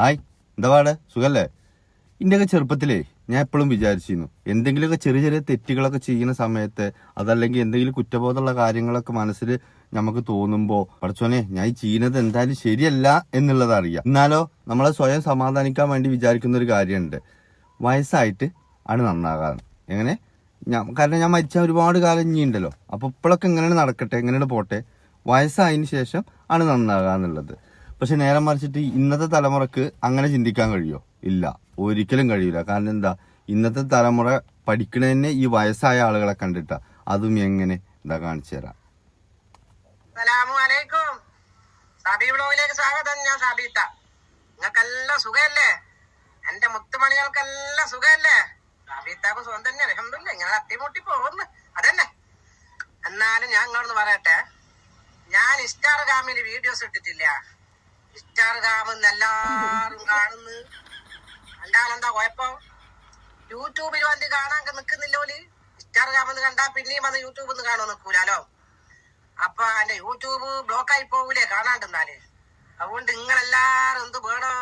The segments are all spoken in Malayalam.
ഹായ് എന്താ പാട് സുഖല്ലേ? എന്റെയൊക്കെ ചെറുപ്പത്തിലേ ഞാൻ എപ്പോഴും വിചാരിച്ചിരുന്നു എന്തെങ്കിലുമൊക്കെ ചെറിയ ചെറിയ തെറ്റുകളൊക്കെ ചെയ്യുന്ന സമയത്ത് അതല്ലെങ്കിൽ എന്തെങ്കിലും കുറ്റബോധമുള്ള കാര്യങ്ങളൊക്കെ മനസ്സിൽ നമുക്ക് തോന്നുമ്പോൾ പഠിച്ചോനെ ഞാൻ ഈ ചെയ്യുന്നത് എന്തായാലും ശരിയല്ല എന്നുള്ളത് അറിയാം. എന്നാലോ നമ്മളെ സ്വയം സമാധാനിക്കാൻ വേണ്ടി വിചാരിക്കുന്ന ഒരു കാര്യമുണ്ട്. വയസ്സായിട്ട് ആണ് നന്നാകാറ്. എങ്ങനെ? ഞാൻ കാരണം ഞാൻ മരിച്ച ഒരുപാട് കാലം ഇനി ഉണ്ടല്ലോ അപ്പോൾ ഇപ്പോഴൊക്കെ എങ്ങനെയാണ് നടക്കട്ടെ എങ്ങനെയാണ് പോട്ടെ? വയസ്സായതിനു ശേഷം ആണ് നന്നാകുക എന്നുള്ളത് പക്ഷെ നേരെ മറിച്ചിട്ട് ഇന്നത്തെ തലമുറയ്ക്ക് അങ്ങനെ ചിന്തിക്കാൻ കഴിയോ? ഇല്ല. ഒരിക്കലും കഴിയില്ല. കാരണം എന്താ? ഇന്നത്തെ തലമുറ പഠിക്കണതന്നെ ഈ വയസ്സായ ആളുകളെ കണ്ടിട്ടാ. അതും എങ്ങനെ? എന്താ കാണിച്ചു തരാം. സാബി ബ്ലോഗിലേക്ക് സ്വാഗതം. ഞാൻ സാബിത്ത. നിങ്ങൾക്കെല്ലാം സുഖല്ലേ എന്റെ മുത്തുമണികൾക്കെല്ലാം സുഖല്ലേ സാബിത്താക്കും സുഖം തന്നെ. അലഹമില്ല ഇങ്ങനെ തട്ടിമുട്ടി പോകുന്നു. അതന്നെ. എന്നാലും ഞാൻ ഇങ്ങോട്ട് പറയട്ടെ. ഞാൻ ഇൻസ്റ്റാഗ്രാമിൽ വീഡിയോസ് ഇട്ടിട്ടില്ല. ഇൻസ്റ്റാഗ്രാമിൽ എല്ലാരും കാണുന്നു. കണ്ടാലെന്താ കുഴപ്പം? യൂട്യൂബിൽ വന്ന് കാണാൻ നിൽക്കുന്നില്ലോൽ സ്റ്റാർ കാമെന്ന് കണ്ടാ പിന്നെയും വന്ന് യൂട്യൂബിൽ ഒന്ന് കാണുമോ നിൽക്കൂലോ അപ്പൊ എന്റെ യൂട്യൂബ് ബ്ലോക്ക് ആയി പോകൂലേ കാണാണ്ടെന്നാൽ അതുകൊണ്ട് നിങ്ങളെല്ലാരും എന്ത് വേണോ?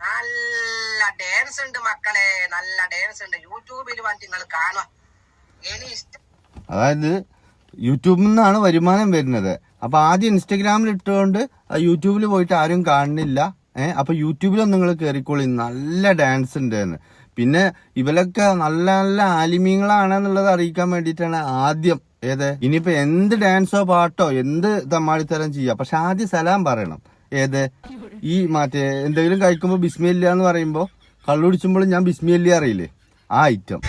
നല്ല ഡാൻസ് ഉണ്ട് മക്കളെ നല്ല ഡാൻസ് ഉണ്ട്. യൂട്യൂബിൽ വന്ന് നിങ്ങൾ കാണുക. അതായത് യൂട്യൂബിൽ നിന്നാണ് വരുമാനം വരുന്നത്. അപ്പൊ ആദ്യം ഇൻസ്റ്റഗ്രാമിൽ ഇട്ടുകൊണ്ട് യൂട്യൂബിൽ പോയിട്ട് ആരും കാണുന്നില്ല. ഏഹ് അപ്പൊ യൂട്യൂബിലൊന്നും നിങ്ങൾ കയറിക്കോളി നല്ല ഡാൻസ് ഉണ്ട് എന്ന് പിന്നെ ഇവരൊക്കെ നല്ല നല്ല ആലിമീങ്ങളാണെന്നുള്ളത് അറിയിക്കാൻ വേണ്ടിയിട്ടാണ് ആദ്യം ഏത്? ഇനിയിപ്പോ എന്ത് ഡാൻസോ പാട്ടോ എന്ത് തമ്മാടിത്തരം ചെയ്യാം? പക്ഷെ ആദ്യം സലാം പറയണം. ഏത്? ഈ മറ്റേ എന്തെങ്കിലും കഴിക്കുമ്പോ ബിസ്മില്ല എന്ന് പറയുമ്പോ കള്ളുടിച്ചുമ്പോൾ ഞാൻ ബിസ്മില്ല അറിയില്ലേ? ആ ഐറ്റം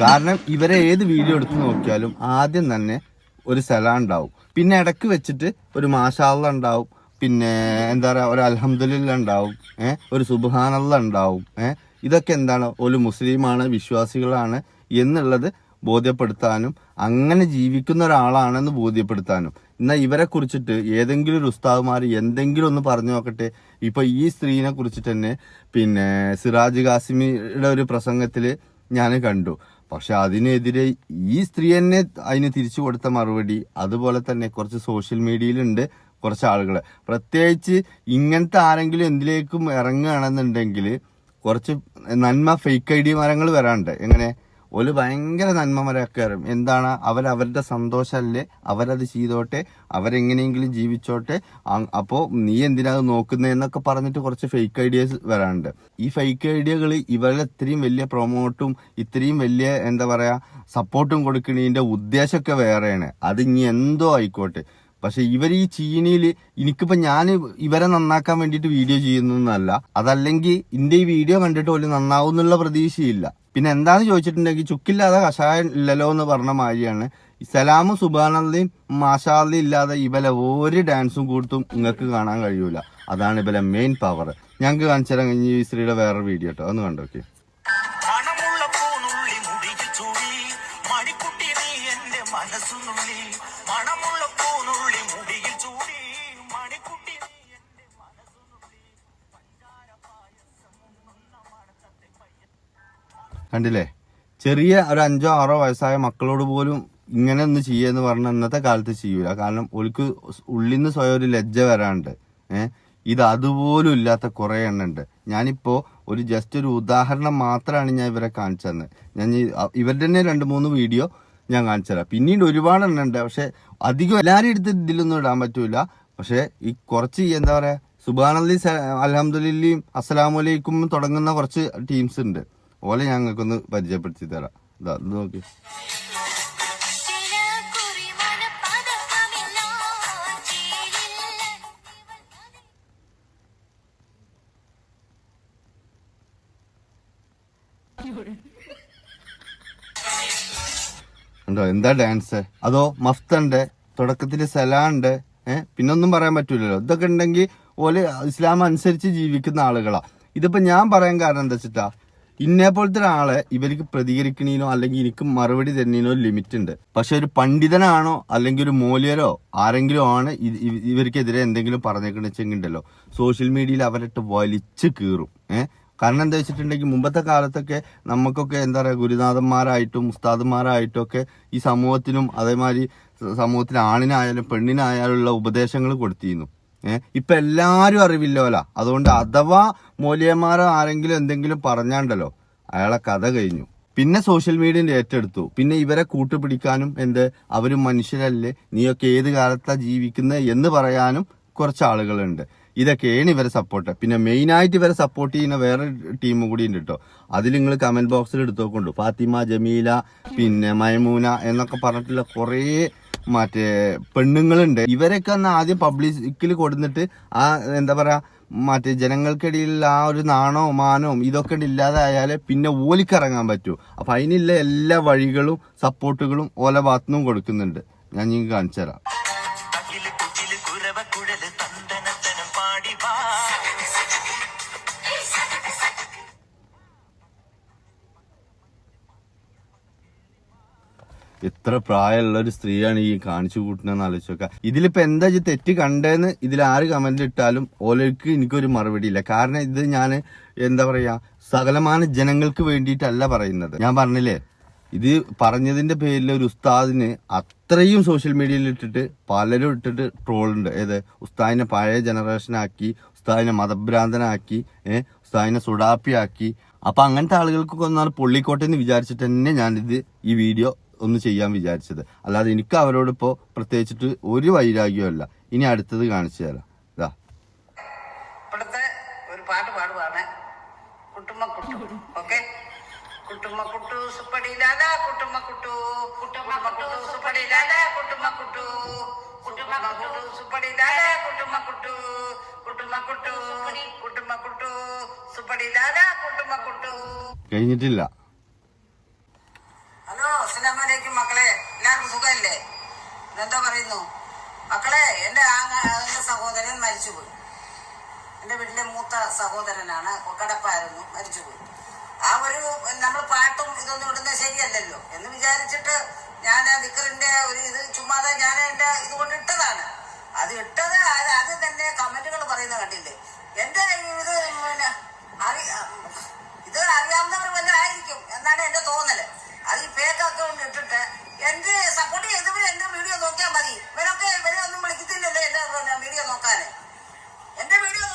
കാരണം ഇവരെ ഏത് വീഡിയോ എടുത്ത് നോക്കിയാലും ആദ്യം തന്നെ ഒരു സലാം ഉണ്ടാവും. പിന്നെ ഇടയ്ക്ക് വെച്ചിട്ട് ഒരു മാഷാള്ള ഉണ്ടാവും. പിന്നെ എന്താ പറയാ ഒരു അലഹമ്മദില്ല ഉണ്ടാവും ഏഹ് ഒരു സുബാനല്ല ഉണ്ടാവും ഏഹ് ഇതൊക്കെ എന്താണ്? ഒരു മുസ്ലിമാണ് വിശ്വാസികളാണ് എന്നുള്ളത് ബോധ്യപ്പെടുത്താനും അങ്ങനെ ജീവിക്കുന്ന ഒരാളാണെന്ന് ബോധ്യപ്പെടുത്താനും. എന്നാൽ ഇവരെ കുറിച്ചിട്ട് ഏതെങ്കിലും ഒരു ഉസ്താവുമാർ എന്തെങ്കിലും ഒന്ന് പറഞ്ഞു നോക്കട്ടെ. ഇപ്പൊ ഈ സ്ത്രീനെ കുറിച്ചിട്ട് തന്നെ പിന്നെ സിറാജ് കാസിമിയുടെ ഒരു പ്രസംഗത്തിൽ ഞാൻ കണ്ടു. പക്ഷെ അതിനെതിരെ ഈ സ്ത്രീ തന്നെ അതിന് തിരിച്ചു കൊടുത്ത മറുപടി അതുപോലെ തന്നെ കുറച്ച് സോഷ്യൽ മീഡിയയിലുണ്ട്. കുറച്ച് ആളുകൾ പ്രത്യേകിച്ച് ഇങ്ങനത്തെ ആരെങ്കിലും എന്തിലേക്കും ഇറങ്ങുകയാണെന്നുണ്ടെങ്കിൽ കുറച്ച് നന്മ ഫേക്ക് ഐ ഡി മരങ്ങൾ വരാണ്ട് എങ്ങനെ? ഒരു ഭയങ്കര നന്മ മരമൊക്കെ വരും. എന്താണ്? അവരവരുടെ സന്തോഷമല്ലേ? അവരത് ചെയ്തോട്ടെ? അവരെങ്ങനെയെങ്കിലും ജീവിച്ചോട്ടെ? അപ്പോൾ അപ്പോ നീ എന്തിനാ അത് നോക്കുന്നതെന്നൊക്കെ പറഞ്ഞിട്ട് കുറച്ച് ഫേക്ക് ഐഡിയാസ് വരാനുണ്ട് ഈ ഫേക്ക് ഐഡിയകൾ ഇവരുടെ ഇത്രയും വലിയ പ്രൊമോട്ടും ഇത്രയും വലിയ എന്താ പറയുക സപ്പോർട്ടും കൊടുക്കുന്നതിന്റെ ഉദ്ദേശമൊക്കെ വേറെയാണ്. അത് ഇനി എന്തോ ആയിക്കോട്ടെ. പക്ഷെ ഇവർ ഈ ചീനിയിൽ എനിക്കിപ്പോ ഞാൻ ഇവരെ നന്നാക്കാൻ വേണ്ടിയിട്ട് വീഡിയോ ചെയ്യുന്നതല്ല. അതല്ലെങ്കിൽ ഇന്ത്യ ഈ വീഡിയോ കണ്ടിട്ട് പോലും നന്നാവും എന്നുള്ള പ്രതീക്ഷയില്ല. പിന്നെ എന്താന്ന് ചോദിച്ചിട്ടുണ്ടെങ്കിൽ ചുക്കില്ലാതെ കഷായം ഇല്ലല്ലോ എന്ന് പറഞ്ഞ മാതിരിയാണ്. സലാമും സുബാനന്ദയും മാഷാലയും ഇല്ലാതെ ഇവലെ ഒരു ഡാൻസും കൂട്ടും നിങ്ങൾക്ക് കാണാൻ കഴിയൂല. അതാണ് ഇവലെ മെയിൻ പവർ ഞങ്ങൾക്ക് കാണിച്ചു തരാൻ കഴിഞ്ഞ ഈ സ്ത്രീയുടെ വേറൊരു വീഡിയോ കേട്ടോ അതൊന്ന് കണ്ടോക്കെ. കണ്ടില്ലേ? ചെറിയ ഒരു അഞ്ചോ ആറോ വയസ്സായ മക്കളോട് പോലും ഇങ്ങനെ ഒന്ന് ചെയ്യുമെന്ന് പറഞ്ഞാൽ ഇന്നത്തെ കാലത്ത് ചെയ്യൂല. കാരണം ഒലിക്ക് ഉള്ളിൽ നിന്ന് സ്വയം ഒരു ലജ്ജ വരാണ്ട്. ഏഹ് ഇത് അതുപോലും ഇല്ലാത്ത കുറെ എണ്ണം ഉണ്ട് ഞാനിപ്പോ ഒരു ജസ്റ്റ് ഒരു ഉദാഹരണം മാത്രമാണ് ഞാൻ ഇവരെ കാണിച്ചു തന്നത് ഞാൻ ഇവരുടെ തന്നെ രണ്ട് മൂന്ന് വീഡിയോ ഞാൻ കാണിച്ചു തരാം. പിന്നീട് ഒരുപാട് എണ്ണം ഉണ്ട് പക്ഷെ അധികം എല്ലാവരും എടുത്ത് ഇതിലൊന്നും ഇടാൻ പറ്റൂല. പക്ഷെ ഈ കുറച്ച് എന്താ പറയാ സുബാനല്ലി അലഹമുല്ലയും അസ്സലാമലൈക്കും തുടങ്ങുന്ന കുറച്ച് ടീംസ് ഉണ്ട് ഓലെ ഞങ്ങൾക്കൊന്ന് പരിചയപ്പെടുത്തി തരാം. ഇതാ ഇത് നോക്കി. ഉണ്ടോ എന്താ ഡാൻസ്? അതോ മഫ്തുണ്ട് തുടക്കത്തിൽ സലാണ്ട് ഏഹ് പിന്നൊന്നും പറയാൻ പറ്റൂലല്ലോ. ഇതൊക്കെ ഉണ്ടെങ്കിൽ ഓൽ ഇസ്ലാം അനുസരിച്ച് ജീവിക്കുന്ന ആളുകളാ. ഇതിപ്പോ ഞാൻ പറയാൻ കാരണം എന്താ വെച്ചിട്ടാ? ഇന്നെ പോലത്തെ ഒരാളെ ഇവർക്ക് പ്രതികരിക്കണീനോ അല്ലെങ്കിൽ എനിക്ക് മറുപടി തരണീനോ ലിമിറ്റ് ഉണ്ട് പക്ഷെ ഒരു പണ്ഡിതനാണോ അല്ലെങ്കിൽ ഒരു മൂല്യരോ ആരെങ്കിലും ആണ് ഇവർക്കെതിരെ എന്തെങ്കിലും പറഞ്ഞേക്കണെച്ചെങ്കിണ്ടല്ലോ സോഷ്യൽ മീഡിയയിൽ അവരിട്ട് വലിച്ചു കീറും. ഏഹ് കാരണം എന്താ വെച്ചിട്ടുണ്ടെങ്കിൽ മുമ്പത്തെ കാലത്തൊക്കെ നമുക്കൊക്കെ എന്താ പറയുക ഗുരുനാഥന്മാരായിട്ടും ഉസ്താദന്മാരായിട്ടും ഒക്കെ ഈ സമൂഹത്തിനും അതേമാതിരി സമൂഹത്തിൽ ആണിനായാലും പെണ്ണിനായാലുള്ള ഉപദേശങ്ങൾ കൊടുത്തിരുന്നു. ഇപ്പൊ എല്ലാരും അറിവില്ലോല. അതുകൊണ്ട് അഥവാ മൂല്യന്മാരോ ആരെങ്കിലും എന്തെങ്കിലും പറഞ്ഞാണ്ടല്ലോ അയാളെ കഥ കഴിഞ്ഞു. പിന്നെ സോഷ്യൽ മീഡിയയിൽ ഏറ്റെടുത്തു. പിന്നെ ഇവരെ കൂട്ടുപിടിക്കാനും എന്ത് അവരും മനുഷ്യരല്ലേ നീയൊക്കെ ഏത് കാലത്താ ജീവിക്കുന്നത് എന്ന് പറയാനും കുറച്ച് ആളുകളുണ്ട്. ഇതൊക്കെയാണ് ഇവരെ സപ്പോർട്ട് പിന്നെ മെയിൻ ആയിട്ട് ഇവരെ സപ്പോർട്ട് ചെയ്യുന്ന വേറെ ടീം കൂടി ഉണ്ട് കേട്ടോ അതിൽ നിങ്ങൾ കമന്റ് ബോക്സിൽ എടുത്തു നോക്കുന്നുണ്ട് ഫാത്തിമ ജമീല പിന്നെ മൈമൂന എന്നൊക്കെ പറഞ്ഞിട്ടുള്ള കുറേ മറ്റേ പെണ്ണുങ്ങളുണ്ട്. ഇവരൊക്കെ ഒന്ന് ആദ്യം പബ്ലിക്കിൽ കൊടുത്തിട്ട് ആ എന്താ പറയാ മറ്റേ ജനങ്ങൾക്കിടയിലുള്ള ആ ഒരു നാണോ മാനവും ഇതൊക്കെ ഇല്ലാതായാലേ പിന്നെ ഓലിക്കിറങ്ങാൻ പറ്റൂ. അപ്പൊ അതിനുള്ള എല്ലാ വഴികളും സപ്പോർട്ടുകളും ഓല ഭാഗത്തുനിന്നും കൊടുക്കുന്നുണ്ട്. ഞാൻ നിങ്ങൾക്ക് കാണിച്ചു തരാം എത്ര പ്രായമുള്ള ഒരു സ്ത്രീയാണ് ഈ കാണിച്ചു ആലോചിച്ച് നോക്കുക ഇതിലിപ്പോ എന്താ തെറ്റ് കണ്ടേന്ന് ഇതിൽ ആര് കമന്റ് ഇട്ടാലും ഓലർക്ക് എനിക്കൊരു മറുപടി ഇല്ല. കാരണം ഇത് ഞാൻ എന്താ പറയാ സകലമാന ജനങ്ങൾക്ക് വേണ്ടിയിട്ടല്ല പറയുന്നത്. ഞാൻ പറഞ്ഞില്ലേ ഇത് പറഞ്ഞതിന്റെ പേരിൽ ഒരു ഉസ്താദിന് അത്രയും സോഷ്യൽ മീഡിയയിൽ ഇട്ടിട്ട് പലരും ഇട്ടിട്ട് ട്രോളുണ്ട് ഏത്? ഉസ്താദിനെ പഴയ ജനറേഷനാക്കി ഉസ്താദിനെ മതഭ്രാന്തനാക്കി ഏഹ് ഉസ്താദിനെ സുഡാപ്പിയാക്കി. അപ്പൊ അങ്ങനത്തെ ആളുകൾക്കൊക്കെ ഒന്നാണ് പൊള്ളിക്കോട്ടെ എന്ന് വിചാരിച്ചിട്ട് തന്നെ ഞാനിത് ഈ വീഡിയോ ഒന്ന് ചെയ്യാൻ വിചാരിച്ചത്. അല്ലാതെ എനിക്ക് അവരോട് ഇപ്പോ പ്രത്യേകിച്ചിട്ട് ഒരു വൈരാഗ്യമല്ല ഇനി അടുത്തത് കാണിച്ചു തരാം. ഇതാ ഇപ്പോഴത്തെ ഒരു പാട്ട് പാടുവാണ്. കുട്ടുമ്മ കുട്ടു ഓക്കെ? കുട്ടുമ്മ കുട്ടു സുപ്പടിയിലാല കുട്ടുമ്മ കുട്ടു കുട്ടുമ്മ കുട്ടു സുപ്പടിയിലാല കുട്ടുമ്മ കുട്ടു കുട്ടുമ്മ കുട്ടു സുപ്പടിയിലാല കുട്ടുമ്മ കുട്ടു കുട്ടുമ്മ കുട്ടു കുട്ടുമ്മ കുട്ടു സുപ്പടിയിലാല കുട്ടുമ്മ കുട്ടു കഴിഞ്ഞിട്ടില്ല. ഹലോ? അസ്സലാമലൈക്കും മക്കളെ. എല്ലാവർക്കും സുഖമല്ലേ? എന്താ പറയുന്നു? മക്കളെ എന്റെ ആങ്ങ സഹോദരൻ മരിച്ചുപോയി. എന്റെ വീട്ടിലെ മൂത്ത സഹോദരനാണ് കടപ്പായിരുന്നു മരിച്ചുപോയി. ആ ഒരു നമ്മൾ പാട്ടും ഇതൊന്നും ഇടുന്നത് ശരിയല്ലല്ലോ എന്ന് വിചാരിച്ചിട്ട് ഞാൻ ആ ദിക്കറിന്റെ ഒരു ഇത് ചുമ്മാതെ ഞാൻ എന്റെ ഇത് കൊണ്ട് ഇട്ടതാണ്. അത് ഇട്ടത് അത് തന്നെ കമന്റുകൾ പറയുന്ന കണ്ടില്ലേ? എന്റെ ഇത് പിന്നെ അറി ഇത് അറിയാവുന്നവർ വല്ലതും ആയിരിക്കും എന്നാണ് എന്റെ തോന്നൽ. അത് ഈ ഫേക്ക് അക്കൗണ്ട് ഇട്ടിട്ട് എന്റെ സപ്പോർട്ട് ചെയ്തവർ എന്റെ വീഡിയോ നോക്കിയാൽ മതി. ഇവരൊക്കെ ഇവരെ ഒന്നും വിളിക്കുന്നില്ലല്ലോ എന്റെ വീഡിയോ നോക്കാന്. എന്റെ വീഡിയോ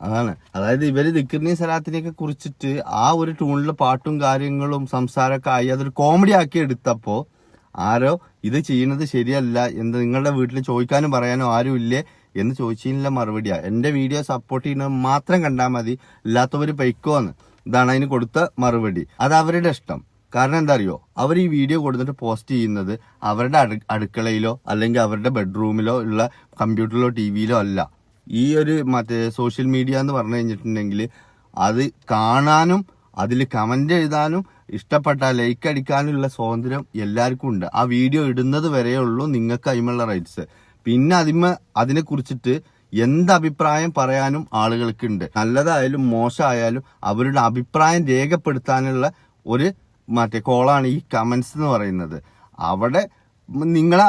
അതാണ്. അതായത് ഇവർ ദിക്കറിനെയും സലാത്തിനെയൊക്കെ കുറിച്ചിട്ട് ആ ഒരു ട്യൂണിലെ പാട്ടും കാര്യങ്ങളും സംസാരമൊക്കെ ആയി അതൊരു കോമഡി ആക്കി എടുത്തപ്പോ ആരോ ഇത് ചെയ്യുന്നത് ശരിയല്ല എന്ത് നിങ്ങളുടെ വീട്ടിൽ ചോദിക്കാനും പറയാനോ ആരും ഇല്ലേ എന്ന് ചോദിച്ചതിനുള്ള മറുപടിയാ. എന്റെ വീഡിയോ സപ്പോർട്ട് ചെയ്യുന്നത് മാത്രം കണ്ടാൽ മതി. അല്ലാത്തവര് പൈക്കോന്ന് ഇതാണ് അതിന് കൊടുത്ത മറുപടി. അത് അവരുടെ ഇഷ്ടം. കാരണം എന്താ അറിയോ അവർ ഈ വീഡിയോ കൊടുത്തിട്ട് പോസ്റ്റ് ചെയ്യുന്നത് അവരുടെ അടു- അടുക്കളയിലോ അല്ലെങ്കിൽ അവരുടെ ബെഡ്റൂമിലോ ഉള്ള കമ്പ്യൂട്ടറിലോ ടി വിയിലോ അല്ല. ഈ ഒരു മറ്റേ സോഷ്യൽ മീഡിയ എന്ന് പറഞ്ഞു കഴിഞ്ഞിട്ടുണ്ടെങ്കിൽ അത് കാണാനും അതിൽ കമന്റ് എഴുതാനും ഇഷ്ടപ്പെട്ട ലൈക്ക് അടിക്കാനുള്ള സ്വാതന്ത്ര്യം എല്ലാവർക്കും ഉണ്ട്. ആ വീഡിയോ ഇടുന്നത് വരെയുള്ളൂ നിങ്ങൾക്ക് അതിമുള്ള റൈറ്റ്സ് പിന്നെ അതിമ അതിനെ കുറിച്ചിട്ട് എന്ത് അഭിപ്രായം പറയാനും ആളുകൾക്കുണ്ട് നല്ലതായാലും മോശമായാലും അവരുടെ അഭിപ്രായം രേഖപ്പെടുത്താനുള്ള ഒരു മറ്റേ കോളാണ് ഈ കമൻസ് എന്ന് പറയുന്നത്. അവിടെ നിങ്ങളെ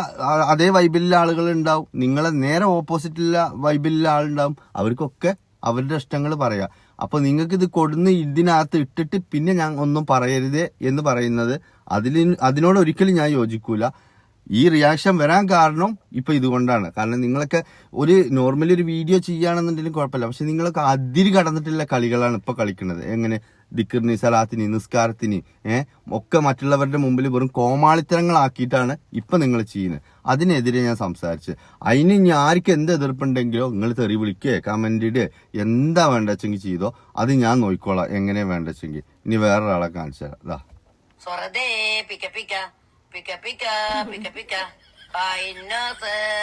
അതേ വൈബിലുള്ള ആളുകൾ ഉണ്ടാവും. നിങ്ങളെ നേരെ ഓപ്പോസിറ്റുള്ള വൈബിലുള്ള ആളുണ്ടാവും അവർക്കൊക്കെ അവരുടെ ഇഷ്ടങ്ങൾ പറയാം. അപ്പോൾ നിങ്ങൾക്ക് ഇത് കൊടുന്ന് ഇതിനകത്ത് ഇട്ടിട്ട് പിന്നെ ഞാൻ ഒന്നും പറയരുതേ എന്ന് പറയുന്നത് അതിൽ അതിനോട് ഒരിക്കലും ഞാൻ യോജിക്കൂല. ഈ റിയാക്ഷൻ വരാൻ കാരണം ഇപ്പൊ ഇതുകൊണ്ടാണ്. കാരണം നിങ്ങളൊക്കെ ഒരു നോർമലി ഒരു വീഡിയോ ചെയ്യുകയാണെന്നുണ്ടെങ്കിലും കുഴപ്പമില്ല. പക്ഷെ നിങ്ങളൊക്കെ അതിരി കടന്നിട്ടുള്ള കളികളാണ് ഇപ്പൊ കളിക്കുന്നത്. എങ്ങനെ? ദിക്കറിന് സലാത്തിന് നിസ്കാരത്തിന് ഒക്കെ മറ്റുള്ളവരുടെ മുമ്പിൽ വെറും കോമാളിത്തരങ്ങളാക്കിയിട്ടാണ് ഇപ്പൊ നിങ്ങൾ ചെയ്യുന്നത്. അതിനെതിരെ ഞാൻ സംസാരിച്ച് അതിന് ഇനി ആർക്ക് എന്ത് എതിർപ്പുണ്ടെങ്കിലോ നിങ്ങൾ തെറി വിളിക്കുക കമന്റ് ഇടുക എന്താ വേണ്ടച്ചെങ്കിൽ ചെയ്തോ അത് ഞാൻ നോക്കിക്കോളാം. എങ്ങനെ വേണ്ടച്ചെങ്കിൽ. ഇനി വേറൊരാളെ കാണിച്ചു തരാം ദാ Sorade, pica pica, pica pica,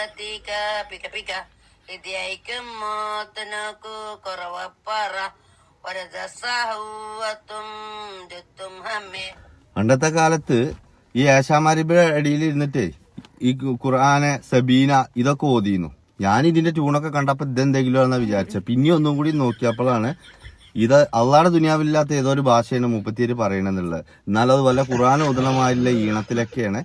pica പിക pica. Idiaikum motanaku korawapara. വരദസഹവത്തും ദുത്തും ഹമ്മേ പണ്ടത്തെ കാലത്ത് ഈ ഏശാമാരിയുടെ ഇടയിൽ ഇരുന്നിട്ട് ഈ ഖുർആനെ സബീന ഇതൊക്കെ ഓതിയിരുന്നു ഞാൻ ഇതിന്റെ ട്യൂണൊക്കെ കണ്ടപ്പോൾ ഇതെന്തെങ്കിലും ആണെന്നാണ് വിചാരിച്ചത് പിന്നെ ഒന്നും കൂടി നോക്കിയപ്പോഴാണ് ഇത് അള്ളാടെ ദുനിയാവില്ലാത്ത ഏതോ ഒരു ഭാഷയാണ് മൂപ്പത്തിയേര് പറയണെന്നുള്ളത് എന്നാൽ അത് വല്ല ഖുറാൻ ഓതണമായിട്ടുള്ള ഈണത്തിലൊക്കെയാണ്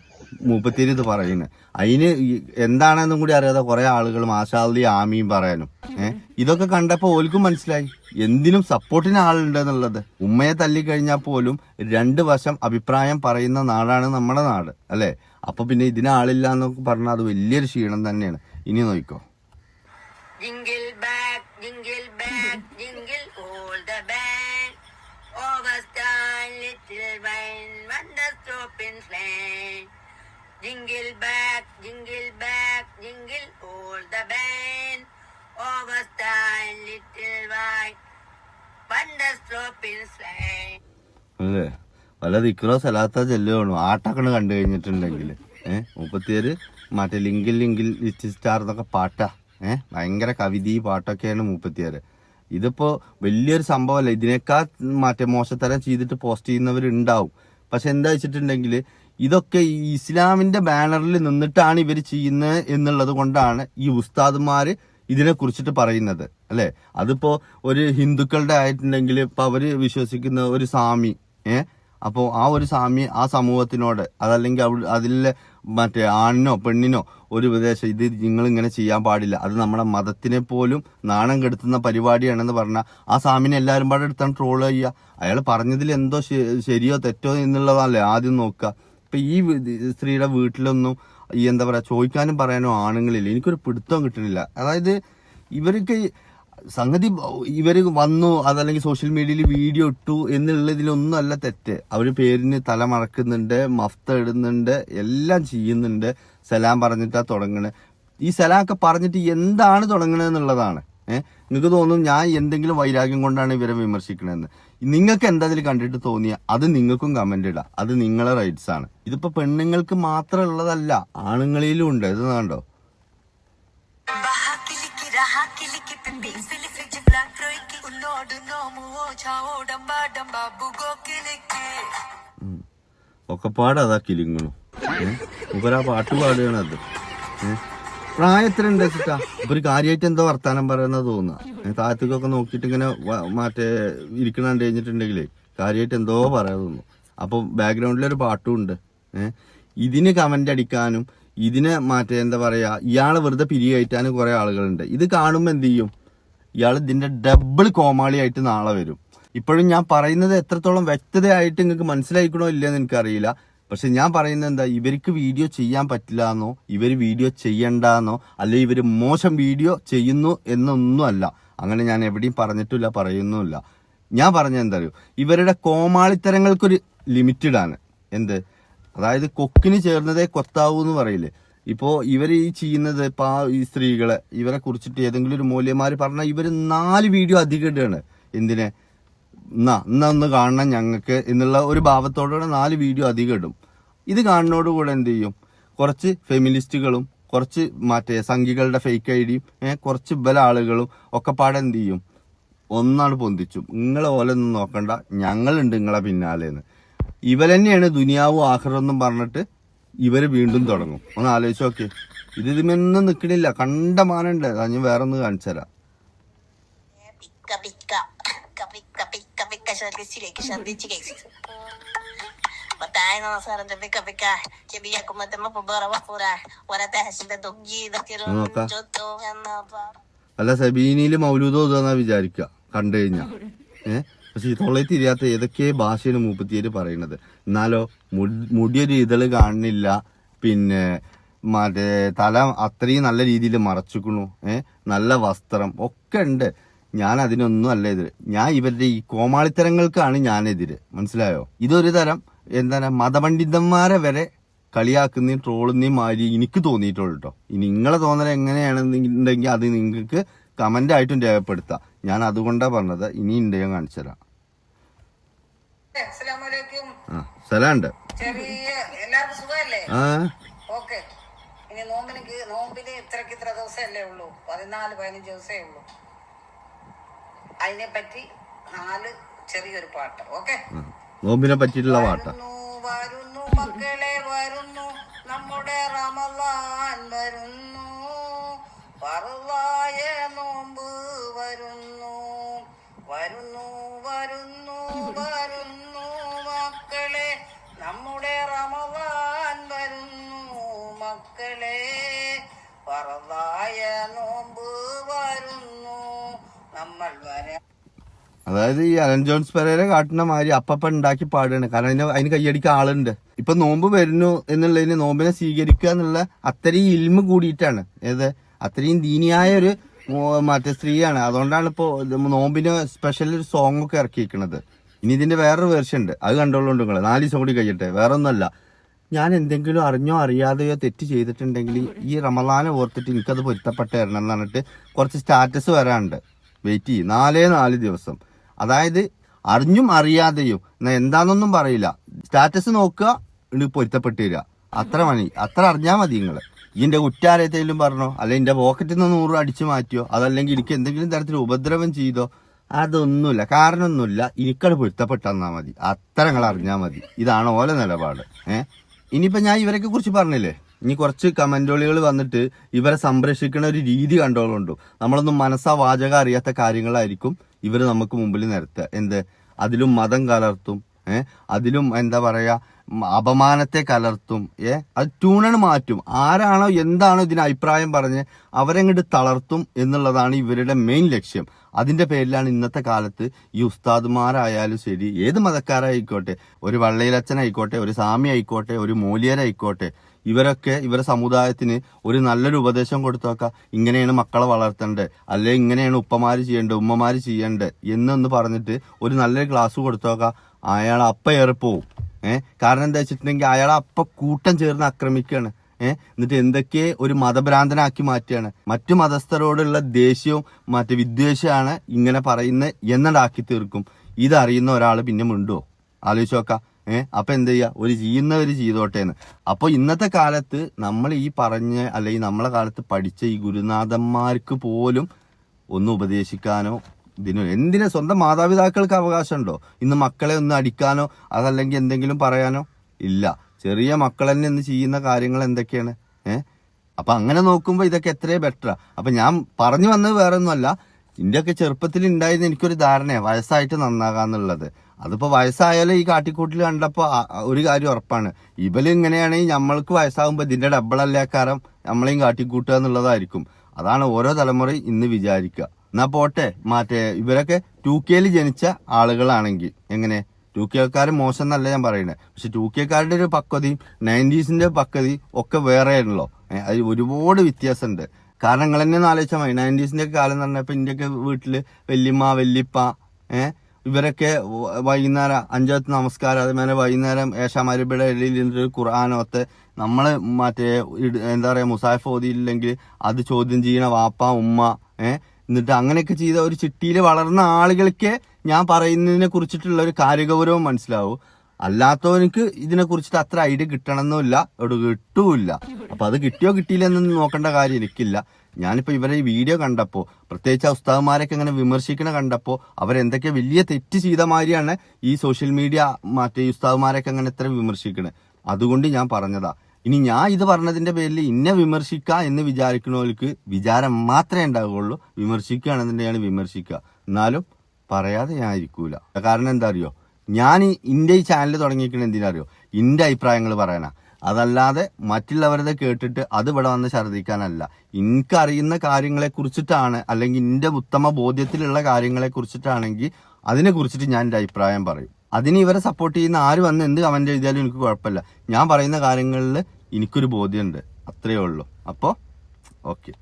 മൂപ്പത്തിയേര് ഇത് പറയുന്നത് അതിന് എന്താണെന്നും കൂടി അറിയാതെ കുറെ ആളുകൾ മാഷാദി ആമിയും പറയാനും. ഏഹ് ഇതൊക്കെ കണ്ടപ്പോ ഓൽക്കും മനസ്സിലായി. എന്തിനും സപ്പോർട്ടിന് ആളുണ്ട് എന്നുള്ളത്. ഉമ്മയെ തല്ലിക്കഴിഞ്ഞാൽ പോലും രണ്ട് വശം അഭിപ്രായം പറയുന്ന നാടാണ് നമ്മുടെ നാട് അല്ലേ? അപ്പൊ പിന്നെ ഇതിന് ആളില്ല എന്നൊക്കെ പറഞ്ഞാൽ അത് വലിയൊരു ക്ഷീണം തന്നെയാണ്. ഇനി നോക്കോ Jingle back all the band. overstand little wine, when the soap in flame. Jingle back, jingle back, jingle all the band. Overstand little wine, wonder stop in flame. അല്ലേ വല്ല ദിക്റോ സലാത്ത ചെല്ലുകയാണു ആട്ടൊക്കെ കണ്ടു കഴിഞ്ഞിട്ടുണ്ടെങ്കിൽ ഏഹ് മുപ്പത്തിയേര് മറ്റേ ലിങ്കിൽ ലിങ്കിൽ സ്റ്റാർ എന്നൊക്കെ പാട്ടാ ഏഹ് ഭയങ്കര കവിത പാട്ടൊക്കെയാണ് മുപ്പത്തിയേര് ഇതിപ്പോ വലിയൊരു സംഭവമല്ല. ഇതിനേക്കാൾ മറ്റേ മോശത്തരം ചെയ്തിട്ട് പോസ്റ്റ് ചെയ്യുന്നവരുണ്ടാവും. പക്ഷെ എന്താ വെച്ചിട്ടുണ്ടെങ്കിൽ ഇതൊക്കെ ഈ ഇസ്ലാമിന്റെ ബാനറിൽ നിന്നിട്ടാണ് ഇവർ ചെയ്യുന്നത് എന്നുള്ളത് കൊണ്ടാണ് ഈ ഉസ്താദുമാർ ഇതിനെ കുറിച്ചിട്ട് പറയുന്നത്. അല്ലെ? അതിപ്പോ ഒരു ഹിന്ദുക്കളുടെ ആയിട്ടുണ്ടെങ്കിൽ ഇപ്പൊ അവർ വിശ്വസിക്കുന്ന ഒരു സ്വാമി ഏ? അപ്പോ ആ ഒരു സാമ്യ ആ സമൂഹത്തിനോട് അതല്ലെങ്കിൽ അവ- അതിലെ മറ്റേ ആണിനോ പെണ്ണിനോ ഒരു ഉപദേശം ഇത് നിങ്ങൾ ഇങ്ങനെ ചെയ്യാൻ പാടില്ല. അത് നമ്മുടെ മതത്തിനെ പോലും നാണം കെടുത്തുന്ന പരിപാടിയാണെന്ന് പറഞ്ഞാൽ ആ സാമിനെ എല്ലാവരും പാടെ എടുത്താണ് ട്രോൾ ചെയ്യുക. അയാൾ പറഞ്ഞതിൽ എന്തോ ശരിയോ തെറ്റോ എന്നുള്ളതല്ലേ ആദ്യം നോക്കുക. ഇപ്പം ഈ സ്ത്രീയുടെ വീട്ടിലൊന്നും ഈ എന്താ പറയുക ചോദിക്കാനും പറയാനോ ആണുങ്ങളില്ല. എനിക്കൊരു പിടുത്തം കിട്ടുന്നില്ല. അതായത് ഇവർക്ക് സംഗതി ഇവർ വന്നു അതല്ലെങ്കിൽ സോഷ്യൽ മീഡിയയിൽ വീഡിയോ ഇട്ടു എന്നുള്ളതിലൊന്നും അല്ല തെറ്റ്. അവർ പേരിന് തല മറക്കുന്നുണ്ട് മഫ്ത ഇടുന്നുണ്ട് എല്ലാം ചെയ്യുന്നുണ്ട്. സലാം പറഞ്ഞിട്ടാ തുടങ്ങണേ. ഈ സലാം ഒക്കെ പറഞ്ഞിട്ട് എന്താണ് തുടങ്ങണത് എന്നുള്ളതാണ്. ഏഹ് നിങ്ങൾക്ക് തോന്നും ഞാൻ എന്തെങ്കിലും വൈരാഗ്യം കൊണ്ടാണ് ഇവരെ വിമർശിക്കണമെന്ന് നിങ്ങൾക്ക് എന്താ അതിൽ കണ്ടിട്ട് തോന്നിയ? അത് നിങ്ങൾക്കും കമന്റ് ഇടാം. അത് നിങ്ങളെ റൈറ്റ്സ് ആണ്. ഇതിപ്പോ പെണ്ണുങ്ങൾക്ക് മാത്രമുള്ളതല്ല ആണുങ്ങളിലും ഉണ്ട്. ഇത് കണ്ടോ? ബഹാക്കിലിക്ക് പാടാതാ ബ്ലാക്ക് ഉന്നോട് നോമുവോ. ഒക്കെപ്പാട് അതാ കിലിങ്ങണു ഇവരാ പാട്ട് പാടുകയാണ് അത്. പ്രായത്തിലുണ്ട് വെച്ചിട്ടാ ഇപ്പൊ ഒരു കാര്യമായിട്ട് എന്തോ വർത്താനം പറയുന്നത് തോന്നുക താഴത്തേക്കൊക്കെ നോക്കിയിട്ട് ഇങ്ങനെ മറ്റേ ഇരിക്കണ കണ്ടു കഴിഞ്ഞിട്ടുണ്ടെങ്കിലേ കാര്യമായിട്ട് എന്തോ പറയാൻ തോന്നുന്നു. അപ്പൊ ബാക്ക്ഗ്രൗണ്ടിലൊരു പാട്ടും ഉണ്ട്. ഏഹ് ഇതിന് കമന്റ് അടിക്കാനും ഇതിനെ മാറ്റേ എന്താ പറയാ ഇയാളെ വെറുതെ പിരികയറ്റാനും കുറെ ആളുകളുണ്ട്. ഇത് കാണുമ്പോൾ എന്ത് ചെയ്യും? ഇയാൾ ഇതിന്റെ ഡബിൾ കോമാളിയായിട്ട് നാളെ വരും. ഇപ്പോഴും ഞാൻ പറയുന്നത് എത്രത്തോളം വ്യക്തതയായിട്ട് നിങ്ങൾക്ക് മനസ്സിലായിക്കണോ ഇല്ലെന്ന് എനിക്കറിയില്ല. പക്ഷെ ഞാൻ പറയുന്നത് എന്താ ഇവർക്ക് വീഡിയോ ചെയ്യാൻ പറ്റില്ല എന്നോ ഇവർ വീഡിയോ ചെയ്യണ്ടെന്നോ അല്ലെ ഇവർ മോശം വീഡിയോ ചെയ്യുന്നു എന്നൊന്നുമല്ല. അങ്ങനെ ഞാൻ എവിടെയും പറഞ്ഞിട്ടില്ല പറയുന്നുമില്ല. ഞാൻ പറഞ്ഞ എന്താ അറിയോ? ഇവരുടെ കോമാളിത്തരങ്ങൾക്കൊരു ലിമിറ്റഡ് ആണ്. എന്ത്? അതായത് കൊക്കിന് ചേർന്നതേ കൊത്താവൂ എന്ന് പറയില്ലേ? ഇപ്പോൾ ഇവർ ഈ ചെയ്യുന്നത് ഇപ്പോൾ ഈ സ്ത്രീകളെ ഇവരെ കുറിച്ചിട്ട് ഏതെങ്കിലും ഒരു മൂല്യമാർ പറഞ്ഞാൽ ഇവർ നാല് വീഡിയോ അധികം ഇടുകയാണ്. എന്തിനെ? എന്നാ എന്നാ ഒന്ന് കാണണം ഞങ്ങൾക്ക് എന്നുള്ള ഒരു ഭാവത്തോടെ നാല് വീഡിയോ അധികം ഇടും. ഇത് കാണുന്നതോടുകൂടെ എന്ത് ചെയ്യും? കുറച്ച് ഫെമിനിസ്റ്റുകളും കുറച്ച് മറ്റേ സംഘികളുടെ ഫേക്ക് ഐ ഡിയും കുറച്ച് ബല ആളുകളും ഒക്കെ പാടെ എന്ത് ചെയ്യും? ഒന്നാണ് പൊന്തിച്ചു. നിങ്ങളെ ഓലൊന്നും നോക്കണ്ട. ഞങ്ങളുണ്ട് നിങ്ങളെ പിന്നാലെന്ന്. ഇവരെന്നെയാണ് ദുനിയാവും ആഹ്റെന്നും പറഞ്ഞിട്ട് ഇവർ വീണ്ടും തുടങ്ങും. ഒന്ന് ആലോചിച്ച് നോക്കിയേ ഇത് ഇതിമൊന്നും നിക്കണില്ല. കണ്ടമാനുണ്ട് അത് ഞാൻ വേറെ ഒന്ന് കാണിച്ചു തരാം na wa pura. Wala tayo sila. Ano. അല്ല സബീനിയിൽ മൗലൂദോ ഓതുന്ന വിചാരിക്കുക കണ്ടു കഴിഞ്ഞാ. ഏഹ് പക്ഷെ തൊള്ളയിൽ തിരിയാത്ത ഏതൊക്കെ ഭാഷയാണ് മൂപ്പത്തിയേര് പറയുന്നത്? എന്നാലോ മുടി- മുടിയൊരു ഇതൾ കാണുന്നില്ല പിന്നെ മറ്റേ തല അത്രയും നല്ല രീതിയിൽ മറച്ചുക്കണു ഏഹ് നല്ല വസ്ത്രം ഒക്കെ ഉണ്ട്. ഞാൻ അതിനൊന്നും അല്ല എതിര്. ഞാൻ ഇവരുടെ ഈ കോമാളിത്തരങ്ങൾക്കാണ് ഞാൻ മനസ്സിലായോ? ഇതൊരു തരം എന്താണ് മതപണ്ഡിതന്മാരെ വരെ കളിയാക്കുന്നതും ട്രോളുന്നതും മാതിരി എനിക്ക് തോന്നിയിട്ടുള്ളൂ കേട്ടോ നിങ്ങളെ തോന്നൽ എങ്ങനെയാണെന്നുണ്ടെങ്കിൽ അത് നിങ്ങൾക്ക് കമന്റായിട്ടും രേഖപ്പെടുത്താം. ഞാൻ അതുകൊണ്ടാണ് പറഞ്ഞത്. ഇനി ഉണ്ട് ഞാൻ കാണിച്ചു തരാം സ്ഥലമുണ്ട് ചെറിയ എല്ലാവർക്കും സുഖമല്ലേ? ആ. ഓക്കെ. ഇനി നോമ്പിന് നോമ്പിന് ഇത്രക്ക് ഇത്ര ദിവസമല്ലേ ഉള്ളൂ? പതിനാല് പതിനഞ്ച് ദിവസമേ ഉള്ളൂ. അതിനെ പറ്റി നാല് ചെറിയൊരു പാട്ട്. ഓക്കെ? നോമ്പിനെ പറ്റിയിട്ടുള്ള പാട്ടാ. വരുന്നു വരുന്നു മക്കളെ വരുന്നു. നമ്മുടെ റമലാൻ വരുന്നു. പറവായ നോമ്പ് വരുന്നു. വരുന്നു വരുന്നു വരുന്നു മക്കളെ. നമ്മുടെ റമവാൻ വരുന്നു മക്കളെ. പറവായ നോമ്പ് വരുന്നു. നമ്മൾ വരാ അതായത് ഈ അലൻ ജോൺസ് പെരേര കാട്ടുന്ന മാതിരി അപ്പപ്പ ഉണ്ടാക്കി പാടുകയാണ്. കാരണം അതിന് അതിന് കൈയടിക്കാൻ ആളുണ്ട്. ഇപ്പൊ നോമ്പ് വരുന്നു എന്നുള്ളതിന് നോമ്പിനെ സ്വീകരിക്കുക എന്നുള്ള അത്രയും ഇൽമ കൂടിയിട്ടാണ്. ഏത്? അത്രയും ദീനിയായ ഒരു മറ്റേ സ്ത്രീയാണ്. അതുകൊണ്ടാണ് ഇപ്പോ നോമ്പിന് സ്പെഷ്യൽ ഒരു സോങ് ഒക്കെ ഇറക്കിയിരിക്കുന്നത് ഇനി ഇതിന്റെ വേറൊരു വേർഷൻ ഉണ്ട്. അത് കണ്ടോളൂ നിങ്ങൾ നാല് ദിവസം കൂടി കഴിയട്ടെ. വേറെ ഒന്നുമല്ല ഞാൻ എന്തെങ്കിലും അറിഞ്ഞോ അറിയാതെയോ തെറ്റ് ചെയ്തിട്ടുണ്ടെങ്കിൽ ഈ റമലാനെ ഓർത്തിട്ട് എനിക്കത് പൊരുത്തപ്പെട്ട് തരണം എന്ന് പറഞ്ഞിട്ട് കുറച്ച് സ്റ്റാറ്റസ് വരാനുണ്ട്. വെയിറ്റ് ചെയ്യും. നാലേ നാല് ദിവസം. അതായത് അറിഞ്ഞും അറിയാതെയും. എന്നാ എന്താണെന്നൊന്നും പറയില്ല. സ്റ്റാറ്റസ് നോക്കുക ഇനി പൊരുത്തപ്പെട്ട് തരിക അത്ര മണി അത്ര അറിഞ്ഞാൽ മതി നിങ്ങൾ ഇതിന്റെ കുറ്റാരത്തേലും പറഞ്ഞോ? അല്ലെ എന്റെ പോക്കറ്റിൽ നിന്ന് നൂറ് അടിച്ചു മാറ്റിയോ? അതല്ലെങ്കിൽ എനിക്ക് എന്തെങ്കിലും തരത്തിൽ ഉപദ്രവം ചെയ്തോ? അതൊന്നുമില്ല. കാരണമൊന്നുമില്ല. എനിക്കത് പൊരുത്തപ്പെട്ടെന്നാ മതി. അത്ര നിങ്ങൾ അറിഞ്ഞാൽ മതി. ഇതാണ് ഓല നിലപാട്. ഏഹ് ഇനിയിപ്പോൾ ഞാൻ ഇവരൊക്കെ കുറിച്ച് പറഞ്ഞില്ലേ? ഇനി കുറച്ച് കമന്റോളികൾ വന്നിട്ട് ഇവരെ സംരക്ഷിക്കുന്ന ഒരു രീതി കണ്ടോളുണ്ട്? നമ്മളൊന്നും മനസ്സാ വാചക അറിയാത്ത കാര്യങ്ങളായിരിക്കും ഇവർ നമുക്ക് മുമ്പിൽ നിരത്തുക. എന്ത്? അതിലും മതം കലർത്തും. ഏഹ് അതിലും എന്താ പറയാ? ഉം, അപമാനത്തെ കലർത്തും. ഏ? അത് ട്യൂണണ് മാറ്റും. ആരാണോ എന്താണോ ഇതിന് അഭിപ്രായം പറഞ്ഞ് അവരെങ്ങോട്ട് തളർത്തും എന്നുള്ളതാണ് ഇവരുടെ മെയിൻ ലക്ഷ്യം. അതിന്റെ പേരിലാണ് ഇന്നത്തെ കാലത്ത് ഈ ഉസ്താദുമാരായാലും ശരി ഏത് മതക്കാരായിക്കോട്ടെ ഒരു വള്ളയിലച്ചനായിക്കോട്ടെ ഒരു സ്വാമി ആയിക്കോട്ടെ ഒരു മൂല്യരായിക്കോട്ടെ ഇവരൊക്കെ ഇവരെ സമുദായത്തിന് ഒരു നല്ലൊരു ഉപദേശം കൊടുത്തോക്ക ഇങ്ങനെയാണ് മക്കളെ വളർത്തേണ്ടത് അല്ലെ ഇങ്ങനെയാണ് ഉപ്പമാര് ചെയ്യേണ്ടത് ഉമ്മമാര് ചെയ്യേണ്ടത് എന്നൊന്ന് പറഞ്ഞിട്ട് ഒരു നല്ലൊരു ക്ലാസ് കൊടുത്തോക്ക അയാൾ അപ്പ ഏറിപ്പോവും ഏഹ് കാരണം എന്താ വെച്ചിട്ടുണ്ടെങ്കിൽ അയാൾ അപ്പൊ കൂട്ടം ചേർന്ന് ആക്രമിക്കുകയാണ്. ഏഹ് എന്നിട്ട് എന്തൊക്കെ ഒരു മതഭ്രാന്തനാക്കി മാറ്റുകയാണ്. മറ്റു മതസ്ഥരോടുള്ള ദേഷ്യവും മറ്റു വിദ്വേഷമാണ് ഇങ്ങനെ പറയുന്നത് എന്നടാക്കി തീർക്കും. ഇതറിയുന്ന ഒരാൾ പിന്നെ മിണ്ടുവോ? ആലോചിച്ച് നോക്കാം. ഏഹ് അപ്പൊ എന്ത് ചെയ്യാ? ഒരു ചെയ്യുന്നവർ ചെയ്തോട്ടെ എന്ന്. അപ്പൊ ഇന്നത്തെ കാലത്ത് നമ്മൾ ഈ പറഞ്ഞ അല്ലെങ്കിൽ നമ്മളെ കാലത്ത് പഠിച്ച ഈ ഗുരുനാഥന്മാർക്ക് പോലും ഒന്ന് ഉപദേശിക്കാനോ ഇതിനോ എന്തിനാ സ്വന്തം മാതാപിതാക്കൾക്ക് അവകാശമുണ്ടോ? ഇന്ന് മക്കളെ ഒന്ന് അടിക്കാനോ അതല്ലെങ്കിൽ എന്തെങ്കിലും പറയാനോ? ഇല്ല. ചെറിയ മക്കൾ തന്നെ ഇന്ന് ചെയ്യുന്ന കാര്യങ്ങൾ എന്തൊക്കെയാണ്? ഏഹ് അപ്പൊ അങ്ങനെ നോക്കുമ്പോൾ ഇതൊക്കെ എത്രയോ ബെറ്ററാ അപ്പൊ ഞാൻ പറഞ്ഞു വന്നത് വേറെ ഒന്നുമല്ല ഇന്ത്യയൊക്കെ ചെറുപ്പത്തിൽ ഉണ്ടായിരുന്ന എനിക്കൊരു ധാരണയാണ് വയസ്സായിട്ട് നന്നാകാന്നുള്ളത്. അതിപ്പോ വയസ്സായാലും ഈ കാട്ടിക്കൂട്ടിൽ കണ്ടപ്പോൾ ഒരു കാര്യം ഉറപ്പാണ്. ഇവൽ ഇങ്ങനെയാണെങ്കിൽ നമ്മൾക്ക് വയസ്സാകുമ്പോൾ ഇതിന്റെ ഡബിളല്ലേക്കാരം നമ്മളെയും കാട്ടിക്കൂട്ടുക എന്നുള്ളതായിരിക്കും. അതാണ് ഓരോ തലമുറയും ഇന്ന് വിചാരിക്കുക. എന്നാ പോട്ടെ. മറ്റേ ഇവരൊക്കെ ടു കെയിൽ ജനിച്ച ആളുകളാണെങ്കിൽ എങ്ങനെ? ടു കെക്കാർ മോശം എന്നല്ല ഞാൻ പറയുന്നത് പക്ഷെ ടു കെക്കാരുടെ ഒരു പക്വതയും നയന്റീസിന്റെ പക്വതയും ഒക്കെ വേറെ ആണല്ലോ ഏഹ് അത് ഒരുപാട് വ്യത്യാസമുണ്ട് കാരണം നിങ്ങൾ തന്നെ ഒന്ന് ആലോചിച്ചാൽ മതി. നയന്റീസിന്റെ കാലം എന്ന് പറഞ്ഞപ്പോൾ ഇപ്പൊ ഇന്ത്യയ്ക്ക് വീട്ടിൽ വല്യമ്മ വല്യപ്പ ഏഹ് ഇവരൊക്കെ വൈകുന്നേരം അഞ്ചാമത്തെ നമസ്കാരം അതേമാതിരി വൈകുന്നേരം ഏഷാമാരിബിയുടെ ഇടയിൽ ഖുർആാനോത്ത് നമ്മൾ മറ്റേ എന്താ പറയുക മുസാഫ് ഓതിയില്ലെങ്കിൽ അത് ചോദ്യം ചെയ്യണ വാപ്പ ഉമ്മ ഏഹ് എന്നിട്ട് അങ്ങനെയൊക്കെ ചെയ്ത ഒരു ചിട്ടിയിൽ വളർന്ന ആളുകൾക്ക് ഞാൻ പറയുന്നതിനെ കുറിച്ചിട്ടുള്ള ഒരു കാര്യഗൗരവം മനസ്സിലാവും. അല്ലാത്തവനിക്ക് ഇതിനെ കുറിച്ചിട്ട് അത്ര ഐഡിയ കിട്ടണമെന്നില്ല ഇവിടെ കിട്ടൂല്ല. അപ്പൊ അത് കിട്ടിയോ കിട്ടിയില്ലെന്നൊന്നും നോക്കേണ്ട കാര്യം എനിക്കില്ല. ഞാനിപ്പോ ഇവരെ ഈ വീഡിയോ കണ്ടപ്പോ പ്രത്യേകിച്ച് ഉസ്താവുമാരൊക്കെ ഇങ്ങനെ വിമർശിക്കണ കണ്ടപ്പോ അവരെന്തൊക്കെ വലിയ തെറ്റ് ചെയ്ത മാതിരിയാണ് ഈ സോഷ്യൽ മീഡിയ മറ്റേ ഈ ഉസ്താദ്മാരൊക്കെ അങ്ങനെ ഇത്ര വിമർശിക്കണേ. അതുകൊണ്ട് ഞാൻ പറഞ്ഞതാ. ഇനി ഞാൻ ഇത് പറഞ്ഞതിന്റെ പേരിൽ ഇന്നെ വിമർശിക്കുക എന്ന് വിചാരിക്കുന്നവർക്ക് വിചാരം മാത്രമേ ഉണ്ടാവുകയുള്ളൂ. വിമർശിക്കുകയാണെന്നുണ്ടെങ്കിൽ വിമർശിക്കുക എന്നാലും പറയാതെ ഞാൻ ഇരിക്കൂല കാരണം എന്താ അറിയോ ഞാൻ ഇന്റെ ഈ ചാനൽ തുടങ്ങിയിരിക്കുന്നത് എന്തിനാ അറിയോ ഇന്റെ അഭിപ്രായങ്ങൾ പറയാനാ അതല്ലാതെ മറ്റുള്ളവരുടെ കേട്ടിട്ട് അത് ഇവിടെ വന്ന് ഛർദ്ദിക്കാനല്ല. എനിക്കറിയുന്ന കാര്യങ്ങളെ കുറിച്ചിട്ടാണ് അല്ലെങ്കിൽ എന്റെ ഉത്തമ ബോധ്യത്തിലുള്ള കാര്യങ്ങളെ കുറിച്ചിട്ടാണെങ്കിൽ അതിനെ കുറിച്ചിട്ട് ഞാൻ എന്റെ അഭിപ്രായം പറയും. അതിന് ഇവരെ സപ്പോർട്ട് ചെയ്യുന്ന ആര് വന്ന് എന്ത് കമന്റ് എഴുതിയാലും എനിക്ക് കുഴപ്പമില്ല. ഞാൻ പറയുന്ന കാര്യങ്ങളിൽ എനിക്കൊരു ബോധ്യമുണ്ട് അത്രയേ ഉള്ളൂ. അപ്പോൾ ഓക്കെ.